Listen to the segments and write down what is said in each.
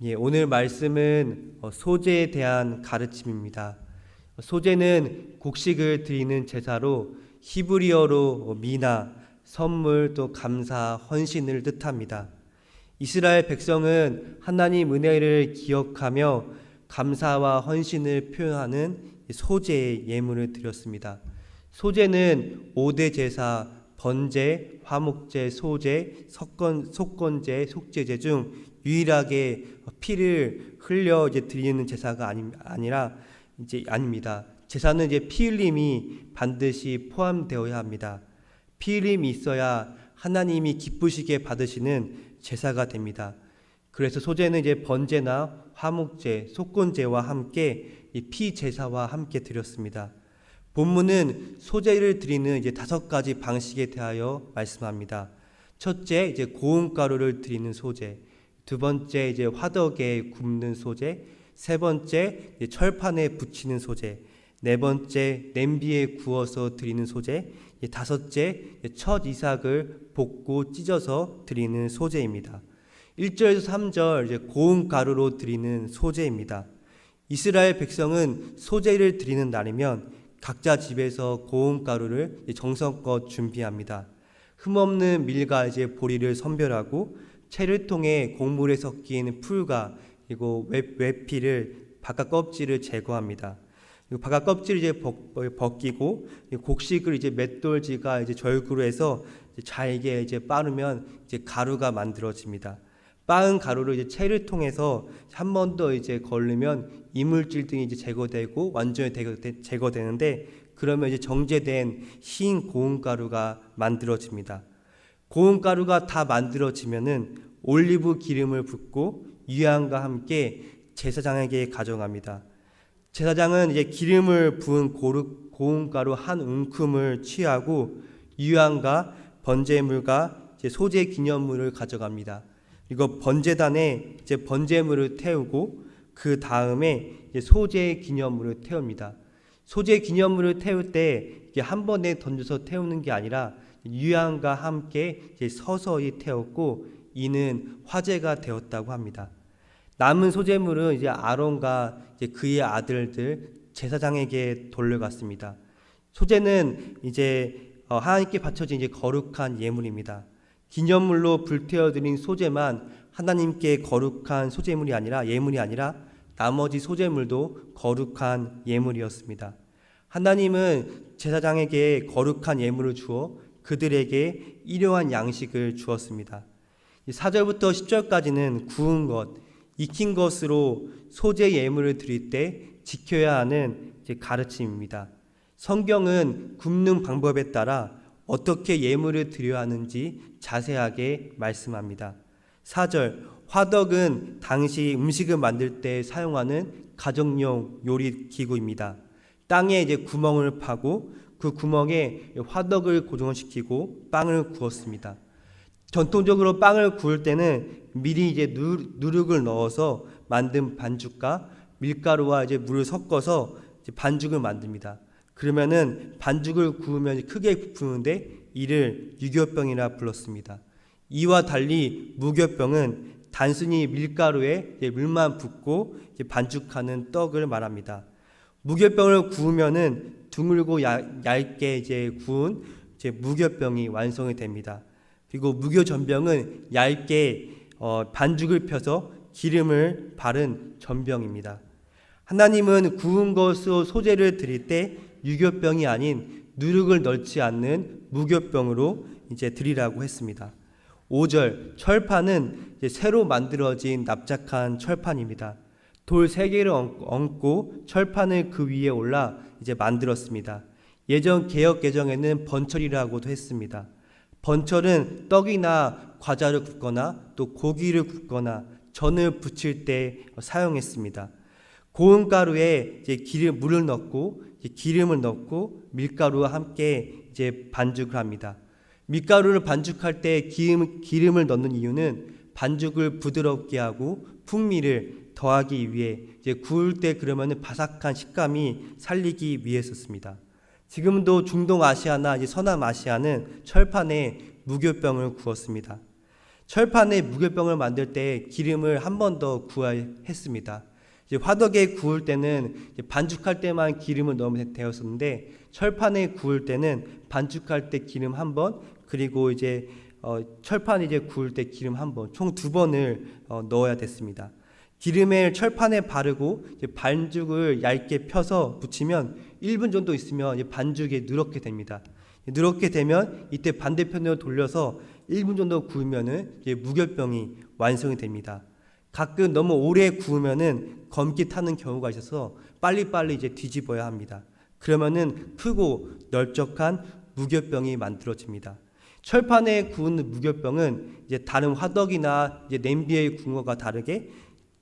예, 오늘 말씀은 어, 소재에 대한 가르침입니다. 소재는 곡식을 드리는 제사로 히브리어로 어, 미나, 선물 또 감사, 헌신을 뜻합니다. 이스라엘 백성은 하나님 은혜를 기억하며 감사와 헌신을 표현하는 소재의 예물을 드렸습니다. 소재는 오대 제사, 번제, 화목제, 소제, 석건, 속건제, 속제제 중 유일하게 피를 흘려 이제 드리는 제사가 아니, 아니라 이제 아닙니다. 제사는 이제 피 흘림이 반드시 포함되어야 합니다. 피 흘림이 있어야 하나님이 기쁘시게 받으시는 제사가 됩니다. 그래서 소제는 이제 번제나 화목제, 속건제와 함께 이 피 제사와 함께 드렸습니다. 본문은 소제를 드리는 이제 다섯 가지 방식에 대하여 말씀합니다. 첫째, 이제 고운 가루를 드리는 소제. 두 번째, 이제 화덕에 굽는 소제. 세 번째, 철판에 붙이는 소제. 네 번째, 냄비에 구워서 드리는. 이제 다섯째, 첫 이삭을 볶고 찢어서 드리는 소제입니다. 1절에서 3절 이제 고운 가루로 드리는 소제입니다. 이스라엘 백성은 소제를 드리는 날이면 각자 집에서 고운 가루를 정성껏 준비합니다. 흠없는 밀과 이제 보리를 선별하고 채를 통해 곡물에 섞인 풀과 그리고 외, 피를 바깥 껍질을 제거합니다. 바깥 껍질을 이제 벗, 기고 곡식을 이제 맷돌지가 이제 절구로 해서 잘게 이제 빠르면 이제 가루가 만들어집니다. 빻은 가루를 이제 채를 통해서 한 번 더 이제 걸르면 이물질 등이 이제 제거되고 완전히 제거되는데 그러면 이제 정제된 흰 고운 가루가 만들어집니다. 고운 가루가 다 만들어지면은 올리브 기름을 붓고 유향과 함께 제사장에게 가져갑니다. 제사장은 이제 기름을 부은 고루, 고운 가루 한 움큼을 취하고 유향과 번제물과 소재 기념물을 가져갑니다. 이거 번제단에 이제 번제물을 태우고 그 다음에 소재 기념물을 태웁니다. 소재 기념물을 태울 때 한 번에 던져서 태우는 게 아니라 유향과 함께 서서히 태웠고 이는 화제가 되었다고 합니다. 남은 소재물은 이제 아론과 이제 그의 아들들 제사장에게 돌려갔습니다. 소재는 이제 어, 하나님께 바쳐진 이제 거룩한 예물입니다. 기념물로 불태워드린 소재만 하나님께 거룩한 소재물이 아니라 예물이 아니라 나머지 소재물도 거룩한 예물이었습니다. 하나님은 제사장에게 거룩한 예물을 주어 그들에게 일용한 양식을 주었습니다. 4절부터 10절까지는 구운 것, 익힌 것으로 소재 예물을 드릴 때 지켜야 하는 가르침입니다. 성경은 굽는 방법에 따라 어떻게 예물을 드려야 하는지 자세하게 말씀합니다. 4절 화덕은 당시 음식을 만들 때 사용하는 가정용 요리 기구입니다. 땅에 이제 구멍을 파고 그 구멍에 화덕을 고정시키고 빵을 구웠습니다. 전통적으로 빵을 구울 때는 미리 이제 누룩을 넣어서 만든 반죽과 밀가루와 이제 물을 섞어서 이제 반죽을 만듭니다. 그러면은 반죽을 구우면 크게 부푸는데 이를 유교병이라 불렀습니다. 이와 달리 무교병은 단순히 밀가루에 물만 붓고 반죽하는 떡을 말합니다. 무교병을 구우면은 둥글고 얇게 이제 구운 이제 무교병이 완성이 됩니다. 그리고 무교전병은 얇게 어, 반죽을 펴서 기름을 바른 전병입니다. 하나님은 구운 것으로 소재를 드릴 때 유교병이 아닌 누룩을 넣지 않는 무교병으로 이제 드리라고 했습니다. 5절 철판은 새로 만들어진 납작한 철판입니다. 돌 세 개를 얹고 철판을 그 위에 올라 이제 만들었습니다. 예전 개혁 개정에는 번철이라고도 했습니다. 번철은 떡이나 과자를 굽거나 또 고기를 굽거나 전을 부칠 때 사용했습니다. 고운 가루에 이제 기름 물을 넣고 기름을 넣고 밀가루와 함께 이제 반죽을 합니다. 밀가루를 반죽할 때 기름, 기름을 넣는 이유는 반죽을 부드럽게 하고 풍미를 더하기 위해 이제 구울 때 그러면은 바삭한 식감이 살리기 위해서습니다. 지금도 중동 아시아나 이제 서남 아시아는 철판에 무교병을 구웠습니다. 철판에 무교병을 만들 때 기름을 한 번 더 구했습니다. 이제 화덕에 구울 때는 반죽할 때만 기름을 넣으면 되었었는데 철판에 구울 때는 반죽할 때 기름 한 번, 그리고 이제 어, 철판 이제 구울 때 기름 한 번, 총 두 번을 어, 넣어야 됐습니다. 기름을 철판에 바르고 반죽을 얇게 펴서 붙이면 1분 정도 있으면 반죽이 누렇게 됩니다. 누렇게 되면 이때 반대편으로 돌려서 1분 정도 구우면은 무결병이 완성이 됩니다. 가끔 너무 오래 구우면은 검기 타는 경우가 있어서 빨리빨리 이제 뒤집어야 합니다. 그러면은 크고 넓적한 무결병이 만들어집니다. 철판에 구운 무결병은 이제 다른 화덕이나 이제 냄비의 구운 것과 다르게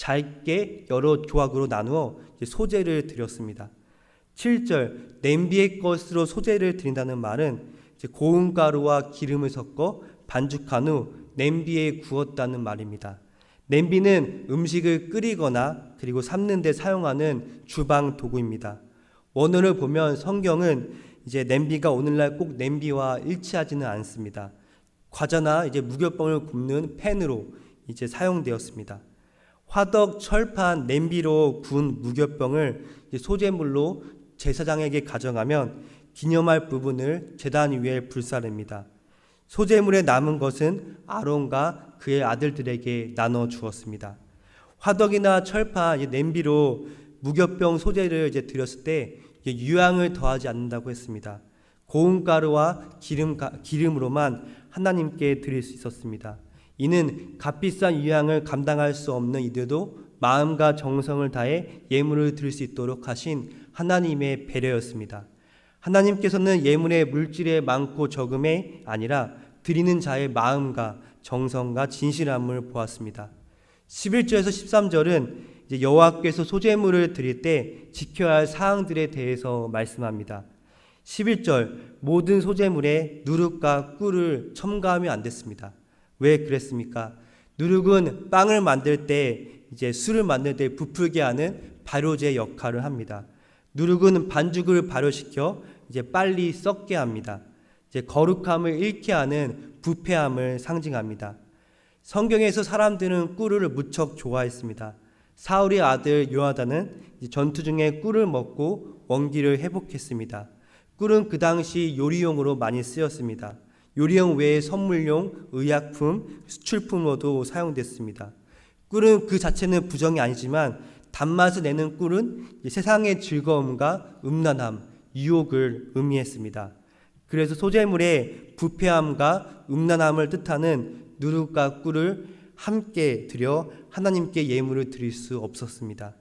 잘게 여러 조각으로 나누어 소재를 드렸습니다. 7절 냄비의 것으로 소재를 드린다는 말은 고운 가루와 기름을 섞어 반죽한 후 냄비에 구웠다는 말입니다. 냄비는 음식을 끓이거나 그리고 삶는 데 사용하는 주방 도구입니다. 원어를 보면 성경은 이제 냄비가 오늘날 꼭 냄비와 일치하지는 않습니다. 과자나 이제 무교병을 굽는 팬으로 이제 사용되었습니다. 화덕, 철판, 냄비로 구운 무교병을 소재물로 제사장에게 가져가면 기념할 부분을 제단 위에 불사릅니다. 소재물에 남은 것은 아론과 그의 아들들에게 나눠 주었습니다. 화덕이나 철판, 냄비로 무교병 소재를 이제 드렸을 때 유향을 더하지 않는다고 했습니다. 고운 가루와 기름 기름으로만 하나님께 드릴 수 있었습니다. 이는 값비싼 유향을 감당할 수 없는 이들도 마음과 정성을 다해 예물을 드릴 수 있도록 하신 하나님의 배려였습니다. 하나님께서는 예물의 물질의 많고 적음에 아니라 드리는 자의 마음과 정성과 진실함을 보았습니다. 11절에서 13절은 여호와께서 소재물을 드릴 때 지켜야 할 사항들에 대해서 말씀합니다. 11절 모든 소재물에 누룩과 꿀을 첨가하면 안 됐습니다. 왜 그랬습니까? 누룩은 빵을 만들 때 이제 술을 만들 때 부풀게 하는 발효제 역할을 합니다. 누룩은 반죽을 발효시켜 이제 빨리 썩게 합니다. 이제 거룩함을 잃게 하는 부패함을 상징합니다. 성경에서 사람들은 꿀을 무척 좋아했습니다. 사울의 아들 요하다는 전투 중에 꿀을 먹고 원기를 회복했습니다. 꿀은 그 당시 요리용으로 많이 쓰였습니다. 요리용 외에 선물용, 의약품, 수출품으로도 사용됐습니다. 꿀은 그 자체는 부정이 아니지만 단맛을 내는 꿀은 세상의 즐거움과 음란함, 유혹을 의미했습니다. 그래서 소재물의 부패함과 음란함을 뜻하는 누룩과 꿀을 함께 드려 하나님께 예물을 드릴 수 없었습니다.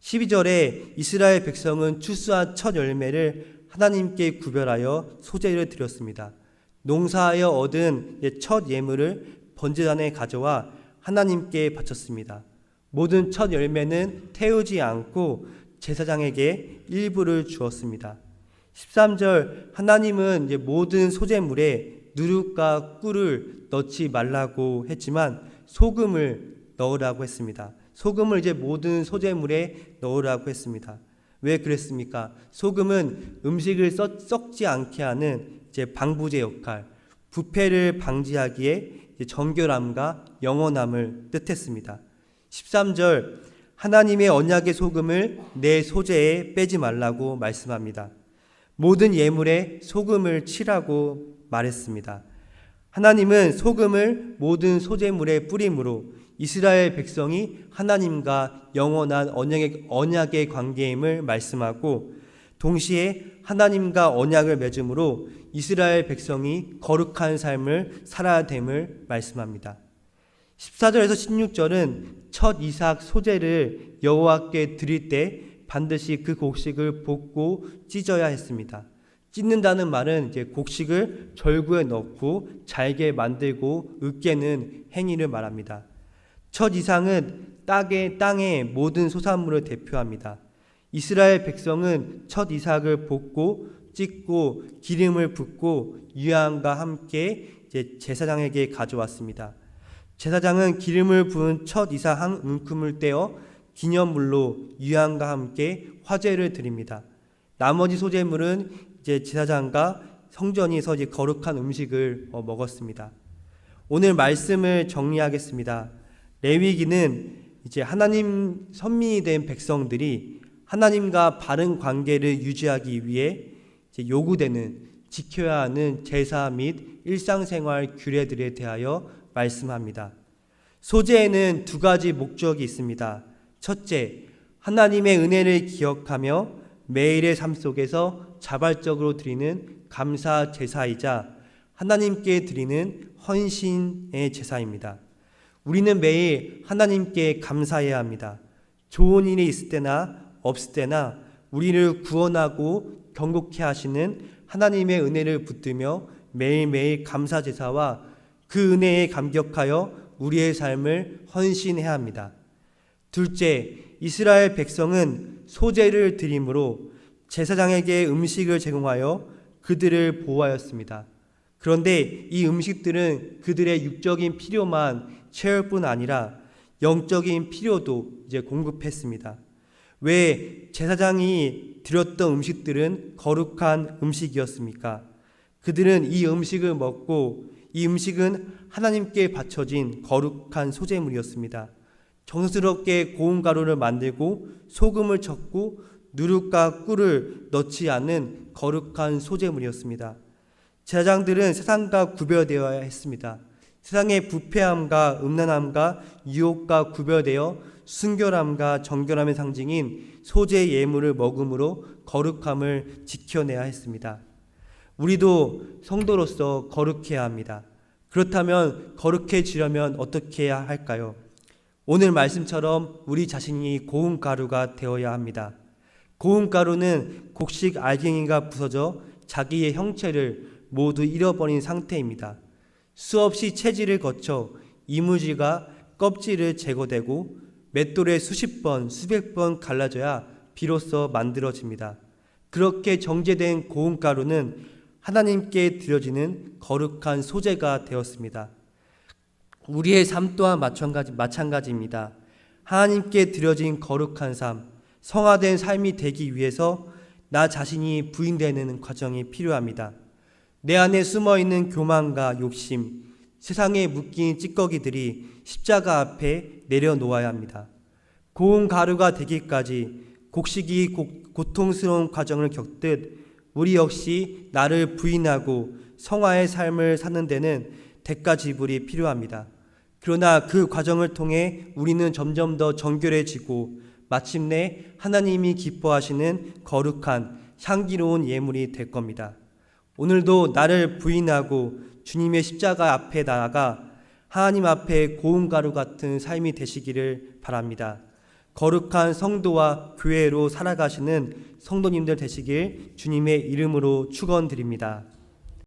12절에 이스라엘 백성은 추수한 첫 열매를 하나님께 구별하여 소재를 드렸습니다. 농사하여 얻은 첫 예물을 번제단에 가져와 하나님께 바쳤습니다. 모든 첫 열매는 태우지 않고 제사장에게 일부를 주었습니다. 13절 하나님은 모든 소재물에 누룩과 꿀을 넣지 말라고 했지만 소금을 넣으라고 했습니다. 소금을 이제 모든 소재물에 넣으라고 했습니다. 왜 그랬습니까? 소금은 음식을 썩 지 않게 하는 이제 방부제 역할, 부패를 방지하기에 정결함과 영원함을 뜻했습니다. 13절 하나님의 언약의 소금을 내 소재에 빼지 말라고 말씀합니다. 모든 예물에 소금을 치라고 말했습니다. 하나님은 소금을 모든 소재물에 뿌림으로 이스라엘 백성이 하나님과 영원한 언약의 관계임을 말씀하고 동시에 하나님과 언약을 맺음으로 이스라엘 백성이 거룩한 삶을 살아야 됨을 말씀합니다. 14절에서 16절은 첫 이삭 소재를 여호와께 드릴 때 반드시 그 곡식을 볶고 찢어야 했습니다. 찢는다는 말은 이제 곡식을 절구에 넣고 잘게 만들고 으깨는 행위를 말합니다. 첫 이상은 땅의 땅의 모든 소산물을 대표합니다. 이스라엘 백성은 첫 이삭을 볶고 찢고 기름을 붓고 유향과 함께 제사장에게 가져왔습니다. 제사장은 기름을 부은 첫 이삭 한 움큼을 떼어 기념물로 유향과 함께 화제를 드립니다. 나머지 소재물은 이제 제사장과 성전에서 이제 거룩한 음식을 어, 먹었습니다. 오늘 말씀을 정리하겠습니다. 레위기는 이제 하나님 선민이 된 백성들이 하나님과 바른 관계를 유지하기 위해 요구되는 지켜야 하는 제사 및 일상생활 규례들에 대하여 말씀합니다. 소재에는 두 가지 목적이 있습니다. 첫째, 하나님의 은혜를 기억하며 매일의 삶 속에서 자발적으로 드리는 감사 제사이자 하나님께 드리는 헌신의 제사입니다. 우리는 매일 하나님께 감사해야 합니다. 좋은 일이 있을 때나 없을 때나 우리를 구원하고 경고케 하시는 하나님의 은혜를 붙들며 매일매일 감사 제사와 그 은혜에 감격하여 우리의 삶을 헌신해야 합니다. 둘째, 이스라엘 백성은 소재를 드림으로 제사장에게 음식을 제공하여 그들을 보호하였습니다. 그런데 이 음식들은 그들의 육적인 필요만 채울 뿐 아니라 영적인 필요도 이제 공급했습니다. 왜 제사장이 드렸던 음식들은 거룩한 음식이었습니까? 그들은 이 음식을 먹고 이 음식은 하나님께 바쳐진 거룩한 소재물이었습니다. 정스럽게 고운 가루를 만들고 소금을 쳤고 누룩과 꿀을 넣지 않은 거룩한 소재물이었습니다. 제사장들은 세상과 구별되어야 했습니다. 세상의 부패함과 음란함과 유혹과 구별되어 순결함과 정결함의 상징인 소재 예물을 먹음으로 거룩함을 지켜내야 했습니다. 우리도 성도로서 거룩해야 합니다. 그렇다면 거룩해지려면 어떻게 해야 할까요? 오늘 말씀처럼 우리 자신이 고운 가루가 되어야 합니다. 고운 가루는 곡식 알갱이가 부서져 자기의 형체를 모두 잃어버린 상태입니다. 수없이 체질을 거쳐 이무지가 껍질을 제거되고 맷돌에 수십 번, 수백 번 갈라져야 비로소 만들어집니다. 그렇게 정제된 고운 가루는 하나님께 드려지는 거룩한 소재가 되었습니다. 우리의 삶 또한 마찬가지, 마찬가지입니다. 하나님께 드려진 거룩한 삶, 성화된 삶이 되기 위해서 나 자신이 부인되는 과정이 필요합니다. 내 안에 숨어 있는 교만과 욕심, 세상에 묶인 찌꺼기들이 십자가 앞에 내려놓아야 합니다. 고운 가루가 되기까지 곡식이 고, 통스러운 과정을 겪듯 우리 역시 나를 부인하고 성화의 삶을 사는 데는 대가 지불이 필요합니다. 그러나 그 과정을 통해 우리는 점점 더 정결해지고 마침내 하나님이 기뻐하시는 거룩한 향기로운 예물이 될 겁니다. 오늘도 나를 부인하고 주님의 십자가 앞에 나아가 하나님 앞에 고운 가루 같은 삶이 되시기를 바랍니다. 거룩한 성도와 교회로 살아가시는 성도님들 되시길 주님의 이름으로 축원드립니다.